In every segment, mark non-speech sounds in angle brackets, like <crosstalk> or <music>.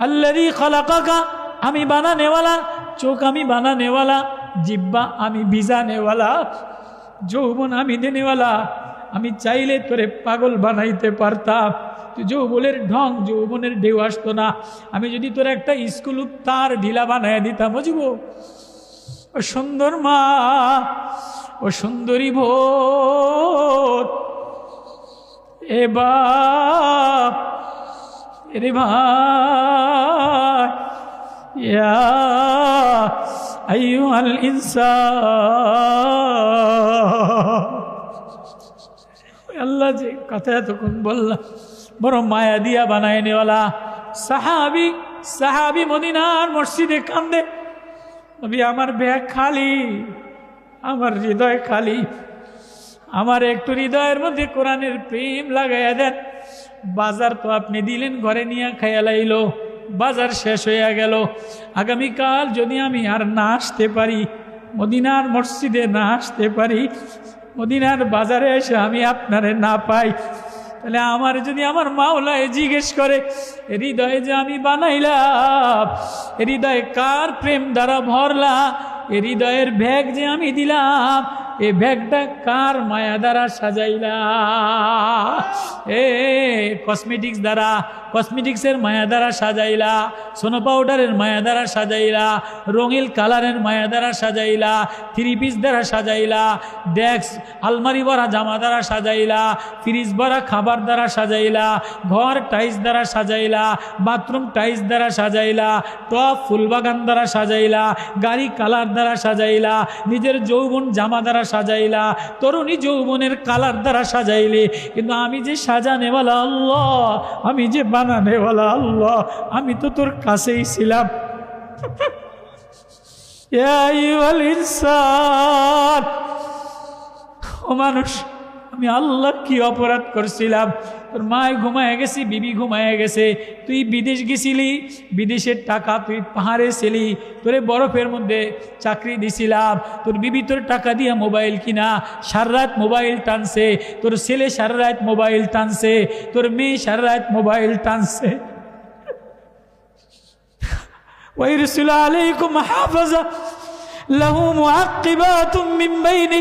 আল্লাদি খালাকাকা, আমি বানানেওয়ালা চোখ আমি বানানেওয়ালা জিব্বা আমি বিজানেওয়ালা যৌবন আমি দেনেওয়ালা আমি চাইলে তোরে পাগল বানাইতে পারতাম। যৌবনের ঢং, যৌবনের ঢেউ আসতো না। আমি যদি তোর একটা স্কুল তার ঢিলা বানায় দিতাম বুঝব ও সুন্দর মা, ও সুন্দরী ভোর এ বাপ রে ভাই আল্লাহ যে কথা এতক্ষণ বললাম বড় মায়া দিয়া বানায় নেওয়ালা সাহাবি সাহাবি মদিনার মসজিদে কান্দে। নবী, আমার ব্যাগ খালি, আমার হৃদয় খালি। আমার একটু হৃদয়ের মধ্যে কোরআনের প্রেম লাগাইয়া দেন। বাজার তো আপনি দিলেন, ঘরে নিয়ে খাইয়া লাইলো। বাজার শেষ হইয়া গেল। আগামীকাল যদি আমি আর না আসতে পারি, মদিনার মসজিদে না আসতে পারি, মদিনার বাজারে এসে আমি আপনারে না পাই। তাহলে আমার যদি আমার মাওলায় জিজ্ঞেস করে, হৃদয়ে যে আমি বানাইলাম, হৃদয়ে কার প্রেম দ্বারা ভরলা হৃদয়ের ভ্যাগ যে আমি দিলাম এ ব্যাগটা কার মায়া দ্বারা সাজাইলা এ কসমেটিক্স দ্বারা কসমেটিক্সের মায়া দ্বারা সাজাইলা সোনো পাউডারের মায়া দ্বারা সাজাইলা রঙিল কালারের মায়া দ্বারা সাজাইলা থ্রি পিস দ্বারা সাজাইলা ডেস্ক আলমারি ভরা জামা দ্বারা সাজাইলা ফ্রিজ ভরা খাবার দ্বারা সাজাইলা ঘর টাইস দ্বারা সাজাইলা বাথরুম টাইস দ্বারা সাজাইলা টপ ফুলবাগান দ্বারা সাজাইলা গাড়ি কালার দ্বারা সাজাইলা নিজের যৌবন জামা দ্বারা সাজাইলা, তরুণী যৌবনের কালার দ্বারা সাজাইলে। কিন্তু আমি যে সাজানেওয়ালা আল্লাহ, আমি যে বানানেওয়ালা আল্লাহ, আমি তো তোর কাছেই ছিলাম। ও মানুষ আমি আল্লাহ কি অপরাধ করছিলাম? তোর মায় ঘুমায় গেছি, বিবি ঘুমায় গেছে। তুই বিদেশ গেছিলি, বিদেশের টাকা তুই পাহাড়ে ছিলি। তোরে বরফের মধ্যে চাকরি দিছিলাম। তোর বিবি তোর টাকা দিয়া মোবাইল কিনা সাররাত মোবাইল টানছে। তোর ছেলে সাররাত মোবাইল টানছে। তোর মেয়ে সাররাত মোবাইল টানছে। <laughs> ওই রসুল আলাইকুম হাফাজা। له معقبات من بين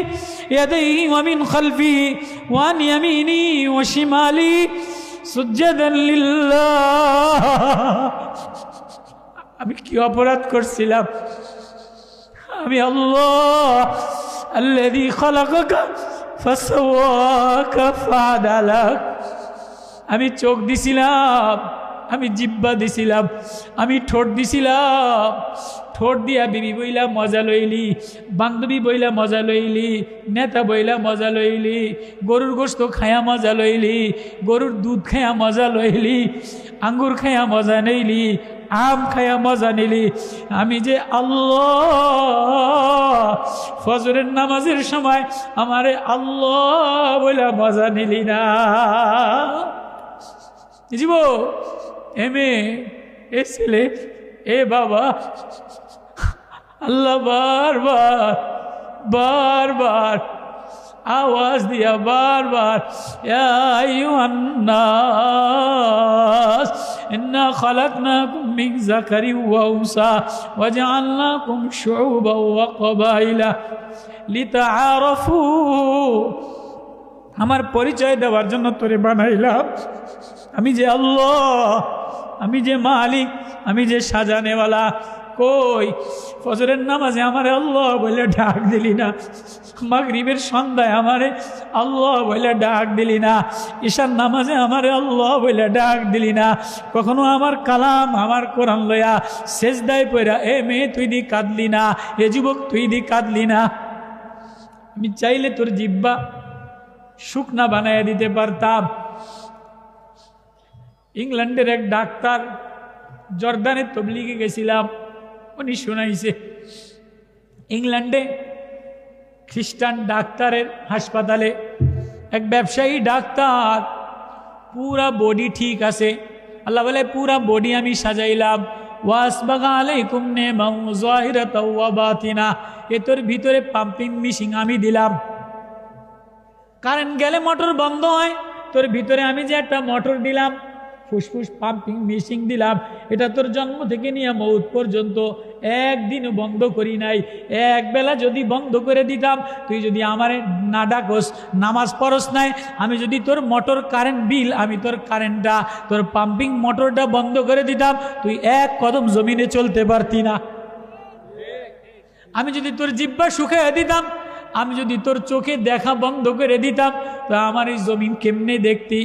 يديه ومن خلفه وعن يمينه وشماله سجدا لله আমি কি অপরাধ করছিলাম আমি আল্লাহ الذي خلقك فسواك فعدلك আমি চোখ দিছিলাম আমি জিব্বা দিছিলাম, আমি ঠোঁট দিছিলাম। ঠোঁট দিয়া বিবি বইলা মজা লইলি, বান্ধবী বইলা মজা লইলি, নেতা বইলা মজা লইলি, গরুর গোস্ত খায়া মজা লইলি, গরুর দুধ খায়া মজা লইলি, আঙ্গুর খায়া মজা নেইলি আম খায়া মজা নিলি। আমি যে আল্লাহ, ফজরের নামাজের সময় আমারে আল্লাহ বইলা মজা নিলি না। জীব এ মেয়ে এ ছেলে, এ বাবা। আল্লাহ বারবার বারবার আওয়াজ দিয়া বারবার ইন্না খালাকনাকুম মিন যাকারিন ওয়া উনসা ওয়া জাআলনাকুম শুউবান ওয়া ক্বাবাইলা লিতাআরাফু। আমার পরিচয় দেওয়ার জন্য তোরে বানাইলাম। আমি যে আল্লাহ আমি যে মালিক, আমি যে সাজানেওয়ালা, কই? ফজরের নামাজে আমারে আল্লাহ বলে ডাক দিলি না? মাগরিবের সন্ধ্যায় আমারে আল্লাহ বলে ডাক দিলি না? ঈশার নামাজে আমারে আল্লাহ বলে ডাক দিলি না? কখনো আমার কালাম, আমার কোরআন লয়া শেষদায় পয়রা এ মেয়ে, তুই দি কাঁদলি না? এ যুবক, তুই দি কাঁদলি না? আমি চাইলে তোর জিব্বা শুকনা বানাইয়া দিতে পারতাম। ইংল্যান্ডের এক ডাক্তার জর্দানের তবলিগে গেছিলাম। উনি শোনাইছে, ইংল্যান্ডে খ্রিস্টান ডাক্তারের হাসপাতালে এক ব্যবসায়ী ডাক্তার, পুরা বডি ঠিক আছে। আল্লাহ বলে, পুরা বডি আমি সাজাইলাম। এ তোর ভিতরে পাম্পিং মেশিন আমি দিলাম। কারেন্ট গেলে মোটর বন্ধ হয়, তোর ভিতরে আমি যে একটা মোটর দিলাম ফুসফুস, পাম্পিং মেশিন দিলাম। এটা তোর জন্ম থেকে নিয়ে মৌত পর্যন্ত। একদিনও বন্ধ করি নাই। এক বেলা যদি বন্ধ করে দিতাম, তুই যদি আমার না ডাকস, নামাজ পড়স নাই, আমি যদি তোর মোটর কারেন্ট বিল, আমি তোর কারেন্টটা, তোর পাম্পিং মোটরটা বন্ধ করে দিতাম, তুই এক কদম জমিনে চলতে পারতি না। আমি যদি তোর জিব্বা শুকাইয়া দিতাম আমি যদি তোর চোখে দেখা বন্ধ করে দিতাম, তো আমার এই জমিন কেমনে দেখতি?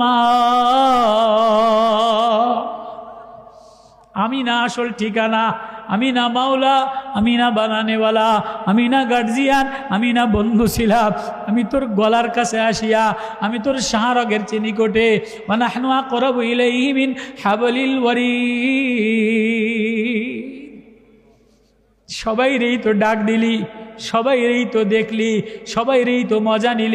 মা। আমি না আসল ঠিকানা, আমি না মাওলা, আমি না বানানেওয়ালা, আমি না গার্জিয়ান, আমি না বন্ধু ছিলাম। আমি তোর গলার কাছে আসিয়া, আমি তোর শাহরগের চিনিকোটে মানাহনু আকরাবু ইলাইহি মিন হাবলিল ওয়ারি সবাই রেই তো ডাক দিলি সবাই রেই তো দেখলি সবাই রেই তো মজা নিলি।